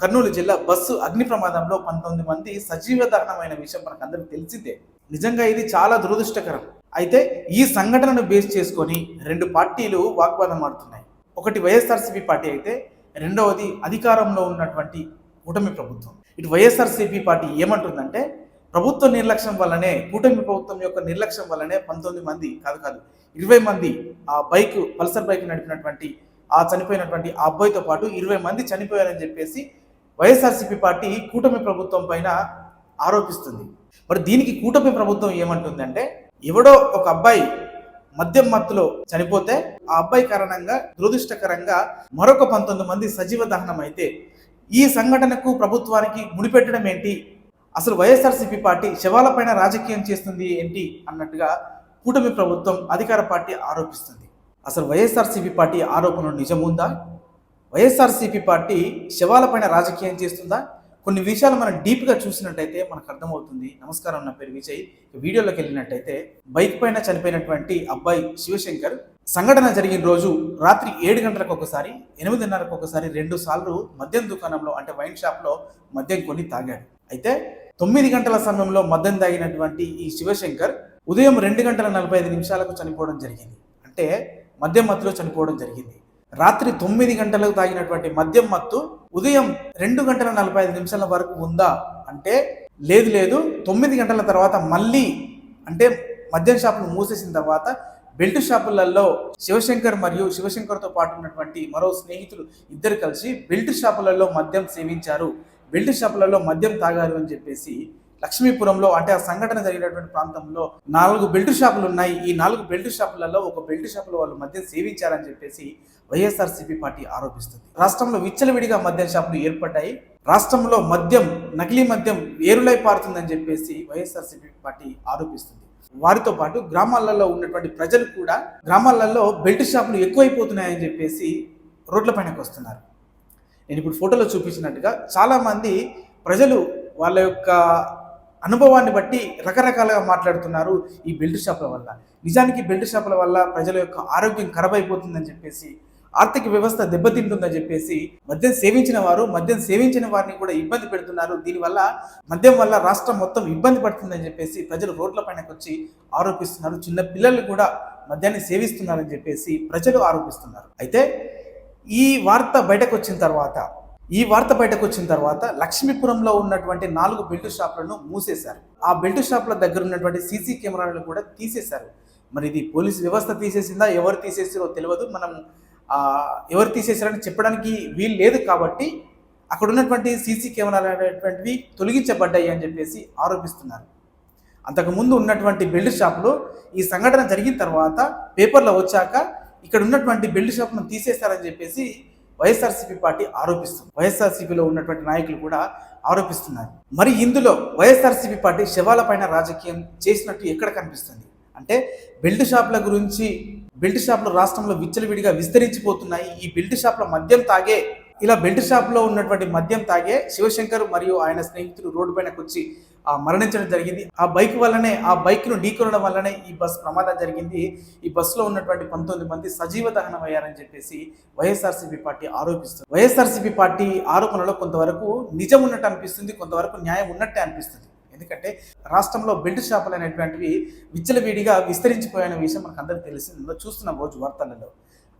కర్నూలు జిల్లా బస్సు అగ్ని ప్రమాదంలో పంతొమ్మిది మంది సజీవ దహనమైన విషయం మనకు అందరికి తెలిసిందే. నిజంగా ఇది చాలా దురదృష్టకరం. అయితే ఈ సంఘటనను బేస్ చేసుకొని రెండు పార్టీలు వాగ్వాదం ఆడుతున్నాయి. ఒకటి వైఎస్ఆర్సీపీ పార్టీ అయితే రెండవది అధికారంలో ఉన్నటువంటి కూటమి ప్రభుత్వం. ఇటు వైఎస్ఆర్సీపీ పార్టీ ఏమంటుందంటే ప్రభుత్వ నిర్లక్ష్యం వల్లనే కూటమి ప్రభుత్వం యొక్క నిర్లక్ష్యం వల్లనే పంతొమ్మిది మంది కాదు కాదు ఇరవై మంది ఆ బైక్ పల్సర్ బైక్ నడిపినటువంటి ఆ చనిపోయినటువంటి ఆ అబ్బాయితో పాటు ఇరవై మంది చనిపోయారని చెప్పేసి వైఎస్ఆర్సీపీ పార్టీ కూటమి ప్రభుత్వం పైన ఆరోపిస్తుంది. మరి దీనికి కూటమి ప్రభుత్వం ఏమంటుందంటే ఎవడో ఒక అబ్బాయి మద్యం మత్తులో చనిపోతే ఆ అబ్బాయి కారణంగా దురదృష్టకరంగా మరొక పంతొమ్మిది మంది సజీవ దహనం అయితే ఈ సంఘటనకు ప్రభుత్వానికి ముడిపెట్టడం ఏంటి? అసలు వైఎస్ఆర్సీపీ పార్టీ శవాలపైన రాజకీయం చేస్తుంది ఏంటి అన్నట్టుగా కూటమి ప్రభుత్వం అధికార పార్టీ ఆరోపిస్తుంది. అసలు వైఎస్ఆర్సీపీ పార్టీ ఆరోపణలు నిజముందా? వైఎస్ఆర్సీపీ పార్టీ శవాలపైన రాజకీయం చేస్తుందా? కొన్ని విషయాలు మనం డీప్గా చూసినట్టయితే మనకు అర్థమవుతుంది. నమస్కారం నా పేరు విజయ్. వీడియోలోకి వెళ్ళినట్టయితే బైక్ పైన చనిపోయినటువంటి అబ్బాయి శివశంకర్ సంఘటన జరిగిన రోజు రాత్రి ఏడు గంటలకు ఒకసారి ఎనిమిదిన్నరకు ఒకసారి రెండు సార్లు మద్యం దుకాణంలో అంటే వైన్ షాప్లో మద్యం కొని తాగాడు. అయితే తొమ్మిది గంటల సమయంలో మద్యం తాగినటువంటి ఈ శివశంకర్ ఉదయం రెండు గంటల నలభై ఐదు నిమిషాలకు చనిపోవడం జరిగింది. అంటే మద్యం మధ్యలో చనిపోవడం జరిగింది. రాత్రి తొమ్మిది గంటలకు తాగినటువంటి మద్యం మత్తు ఉదయం రెండు గంటల నలభై ఐదు నిమిషాల వరకు ఉందా అంటే లేదు లేదు తొమ్మిది గంటల తర్వాత మళ్ళీ అంటే మద్యం షాపులు మూసేసిన తర్వాత బెల్ట్ షాపులలో శివశంకర్ మరియు శివశంకర్తో పాటు ఉన్నటువంటి మరో స్నేహితులు ఇద్దరు కలిసి బెల్ట్ షాపులలో మద్యం సేవించారు. బెల్ట్ షాపులలో మద్యం తాగారు అని చెప్పేసి లక్ష్మీపురంలో అంటే ఆ సంఘటన జరిగినటువంటి ప్రాంతంలో నాలుగు బెల్ట్ షాపులు ఉన్నాయి. ఈ నాలుగు బెల్ట్ షాపులలో ఒక బెల్ట్ షాపులో వాళ్ళు మద్యం సేవించారని చెప్పేసి వైఎస్ఆర్సీపీ పార్టీ ఆరోపిస్తుంది. రాష్ట్రంలో విచ్చలవిడిగా మద్యం షాపులు ఏర్పడ్డాయి. రాష్ట్రంలో మద్యం నకిలీ మద్యం ఏరులై పారుతుందని చెప్పేసి వైఎస్ఆర్సీపీ పార్టీ ఆరోపిస్తుంది. వారితో పాటు గ్రామాలలో ఉన్నటువంటి ప్రజలు కూడా గ్రామాలలో బెల్ట్ షాపులు ఎక్కువైపోతున్నాయని చెప్పేసి రోడ్ల పైనకి వస్తున్నారు. నేను ఇప్పుడు ఫోటోలో చూపించినట్టుగా చాలామంది ప్రజలు వాళ్ళ యొక్క అనుభవాన్ని బట్టి రకరకాలుగా మాట్లాడుతున్నారు ఈ బెల్ట్ షాపుల వల్ల. నిజానికి బెల్ట్ షాపుల వల్ల ప్రజల యొక్క ఆరోగ్యం ఖరాబ్ అయిపోతుందని చెప్పేసి ఆర్థిక వ్యవస్థ దెబ్బతింటుందని చెప్పేసి మద్యం సేవించిన వారు మద్యం సేవించిన వారిని కూడా ఇబ్బంది పెడుతున్నారు. దీనివల్ల మద్యం వల్ల రాష్ట్రం మొత్తం ఇబ్బంది పడుతుందని చెప్పేసి ప్రజలు రోడ్ల పైనకి వచ్చి ఆరోపిస్తున్నారు. చిన్న పిల్లలు కూడా మద్యాన్ని సేవిస్తున్నారని చెప్పేసి ప్రజలు ఆరోపిస్తున్నారు. అయితే ఈ వార్త బయటకు వచ్చిన తర్వాత ఈ వార్త బయటకు వచ్చిన తర్వాత లక్ష్మీపురంలో ఉన్నటువంటి నాలుగు బెల్ట్ షాపులను మూసేశారు. ఆ బెల్ట్ షాపుల దగ్గర ఉన్నటువంటి సీసీ కెమెరాలను కూడా తీసేశారు. మరి ఇది పోలీస్ వ్యవస్థ తీసేసిందా? ఎవరు తీసేసారో తెలియదు. మనం ఎవరు తీసేశారని చెప్పడానికి వీలు లేదు కాబట్టి అక్కడ ఉన్నటువంటి సీసీ కెమెరాలు అనేటువంటివి తొలగించబడ్డాయి అని చెప్పేసి ఆరోపిస్తున్నారు. అంతకుముందు ఉన్నటువంటి బెల్ట్ షాపులో ఈ సంఘటన జరిగిన తర్వాత పేపర్లో వచ్చాక ఇక్కడ ఉన్నటువంటి బెల్ట్ షాప్ను తీసేశారని చెప్పేసి వైఎస్ఆర్సీపీ పార్టీ ఆరోపిస్తుంది. వైఎస్ఆర్సీపీలో ఉన్నటువంటి నాయకులు కూడా ఆరోపిస్తున్నారు. మరి ఇందులో వైఎస్ఆర్సీపీ పార్టీ శవాలపైన రాజకీయం చేసినట్టు ఎక్కడ కనిపిస్తుంది? అంటే బెల్ట్ షాప్ల గురించి బెల్ట్ షాపులు రాష్ట్రంలో విచ్చలవిడిగా విస్తరించిపోతున్నాయి. ఈ బెల్ట్ షాప్ల మద్యం తాగే ఇలా బెల్ట్ షాప్లో ఉన్నటువంటి మద్యం తాగే శివశంకర్ మరియు ఆయన స్నేహితులు రోడ్డు పైనకు వచ్చి ఆ మరణించడం జరిగింది. ఆ బైక్ వల్లనే ఆ బైక్ను ఢీకొనడం వల్లనే ఈ బస్ ప్రమాదం జరిగింది. ఈ బస్సులో ఉన్నటువంటి పంతొమ్మిది మంది సజీవ దహనం అయ్యారని చెప్పేసి వైఎస్ఆర్సీపీ పార్టీ ఆరోపిస్తుంది వైఎస్ఆర్సీపీ పార్టీ ఆరోపణలో కొంతవరకు నిజం ఉన్నట్టు అనిపిస్తుంది కొంతవరకు న్యాయం ఉన్నట్టే అనిపిస్తుంది. ఎందుకంటే రాష్ట్రంలో బెల్ట్ షాపులు అనేటువంటివి విచ్చలవిడిగా విస్తరించిపోయిన విషయం మనకు అందరికీ తెలిసిందో చూస్తున్నాం రోజు వార్తలలో.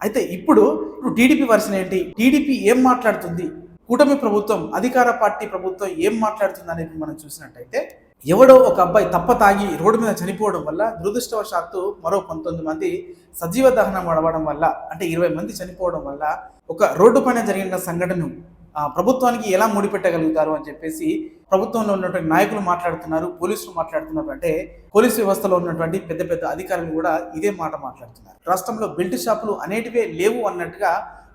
అయితే ఇప్పుడు ఇప్పుడు టీడీపీ వర్షన్ ఏంటి? టీడీపీ ఏం మాట్లాడుతుంది? కూటమి ప్రభుత్వం అధికార పార్టీ ప్రభుత్వం ఏం మాట్లాడుతుంది అనేది మనం చూసినట్టయితే ఎవడో ఒక అబ్బాయి తప్ప తాగి రోడ్డు మీద చనిపోవడం వల్ల దురదృష్టవశాత్తు మరో పంతొమ్మిది మంది సజీవ దహనం అడవడం వల్ల అంటే ఇరవై మంది చనిపోవడం వల్ల ఒక రోడ్డు పైన జరిగిన సంఘటన ఆ, ప్రభుత్వానికి ఎలా ముడిపెట్టగలుగుతారు అని చెప్పేసి ప్రభుత్వంలో ఉన్నటువంటి నాయకులు మాట్లాడుతున్నారు పోలీసులు మాట్లాడుతున్నారు. అంటే పోలీసు వ్యవస్థలో ఉన్నటువంటి పెద్ద పెద్ద అధికారులు కూడా ఇదే మాట మాట్లాడుతున్నారు. రాష్ట్రంలో బెల్ట్ షాపులు అనేటివే లేవు అన్నట్టుగా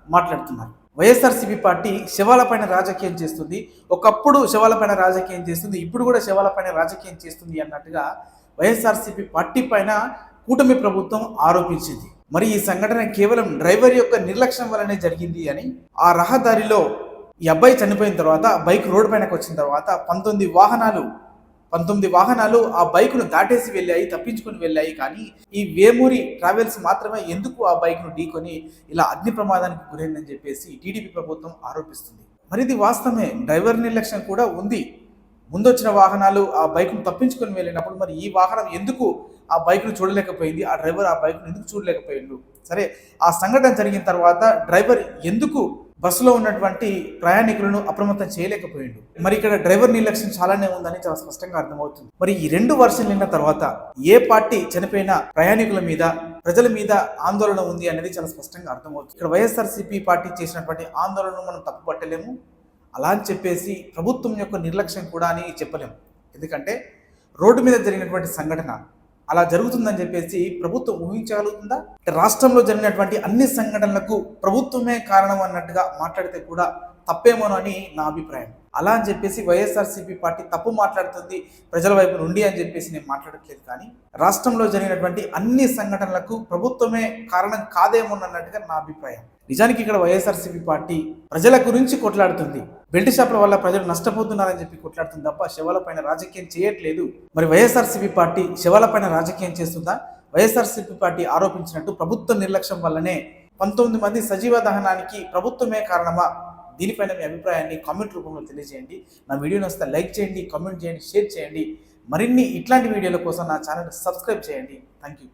మాట్లాడుతున్నారు. వైఎస్ఆర్సీపీ పార్టీ శవాలపైన రాజకీయం చేస్తుంది. ఒకప్పుడు శవాలపైన రాజకీయం చేస్తుంది. ఇప్పుడు కూడా శవాలపైన రాజకీయం చేస్తుంది అన్నట్టుగా వైఎస్ఆర్సీపీ పార్టీ పైన కూటమి ప్రభుత్వం ఆరోపించింది. మరి ఈ సంఘటన కేవలం డ్రైవర్ యొక్క నిర్లక్ష్యం వల్లనే జరిగింది అని ఆ రహదారిలో ఈ అబ్బాయి చనిపోయిన తర్వాత బైక్ రోడ్డు పైనకి వచ్చిన తర్వాత పంతొమ్మిది వాహనాలు పంతొమ్మిది వాహనాలు ఆ బైక్ను దాటేసి వెళ్ళాయి తప్పించుకొని వెళ్ళాయి. కానీ ఈ వేమూరి ట్రావెల్స్ మాత్రమే ఎందుకు ఆ బైక్ను ఢీకొని ఇలా అగ్ని ప్రమాదానికి గురైందని చెప్పేసి టీడీపీ ప్రభుత్వం ఆరోపిస్తుంది. మరి ఇది వాస్తవమే డ్రైవర్ నిర్లక్ష్యం కూడా ఉంది. ముందొచ్చిన వాహనాలు ఆ బైక్ను తప్పించుకొని వెళ్ళినప్పుడు మరి ఈ వాహనం ఎందుకు ఆ బైక్ను చూడలేకపోయింది? ఆ డ్రైవర్ ఆ బైక్ను ఎందుకు చూడలేకపోయిండు? సరే ఆ సంఘటన జరిగిన తర్వాత డ్రైవర్ ఎందుకు బస్సులో ఉన్నటువంటి ప్రయాణికులను అప్రమత్తం చేయలేకపోయిండు. మరి ఇక్కడ డ్రైవర్ నిర్లక్ష్యం చాలానే ఉందని చాలా స్పష్టంగా అర్థమవుతుంది. మరి ఈ రెండు వర్షాలు నిన్న తర్వాత ఏ పార్టీ చనిపోయిన ప్రయాణికుల మీద ప్రజల మీద ఆందోళన ఉంది అనేది చాలా స్పష్టంగా అర్థమవుతుంది. ఇక్కడ వైఎస్ఆర్సీపీ పార్టీ చేసినటువంటి ఆందోళనను మనం తప్పుపట్టలేము. అలా అని చెప్పేసి ప్రభుత్వం యొక్క నిర్లక్ష్యం కూడా అని చెప్పలేము. ఎందుకంటే రోడ్డు మీద జరిగినటువంటి సంఘటన అలా జరుగుతుందని చెప్పేసి ప్రభుత్వం ఊహించగలుగుతుందా? అంటే రాష్ట్రంలో జరిగినటువంటి అన్ని సంఘటనలకు ప్రభుత్వమే కారణం అన్నట్టుగా మాట్లాడితే కూడా తప్పేమోనో అని నా అభిప్రాయం. అలా అని చెప్పేసి వైఎస్ఆర్సీపీ పార్టీ తప్పు మాట్లాడుతుంది ప్రజల వైపు నుండి అని చెప్పేసి నేను మాట్లాడట్లేదు కానీ రాష్ట్రంలో జరిగినటువంటి అన్ని సంఘటనలకు ప్రభుత్వమే కారణం కాదేమోనన్నట్టుగా నా అభిప్రాయం. నిజానికి ఇక్కడ వైఎస్ఆర్సీపీ పార్టీ ప్రజల గురించి కొట్లాడుతుంది. బెల్ట్ షాపుల వల్ల ప్రజలు నష్టపోతున్నారని చెప్పి కొట్లాడుతుంది తప్ప శవాల పైన రాజకీయం చేయట్లేదు. మరి వైఎస్ఆర్సీపీ పార్టీ శవాల పైన రాజకీయం చేస్తుందా? వైఎస్ఆర్సీపీ పార్టీ ఆరోపించినట్టు ప్రభుత్వ నిర్లక్ష్యం వల్లనే పంతొమ్మిది మంది సజీవ దహనానికి ప్రభుత్వమే కారణమా? దీనిపైన మీ అభిప్రాయాన్ని కామెంట్ రూపంలో తెలియజేయండి. నా వీడియోని వస్తే లైక్ చేయండి కామెంట్ చేయండి షేర్ చేయండి. మరిన్ని ఇట్లాంటి వీడియోల కోసం నా ఛానల్ సబ్స్క్రైబ్ చేయండి. Thank you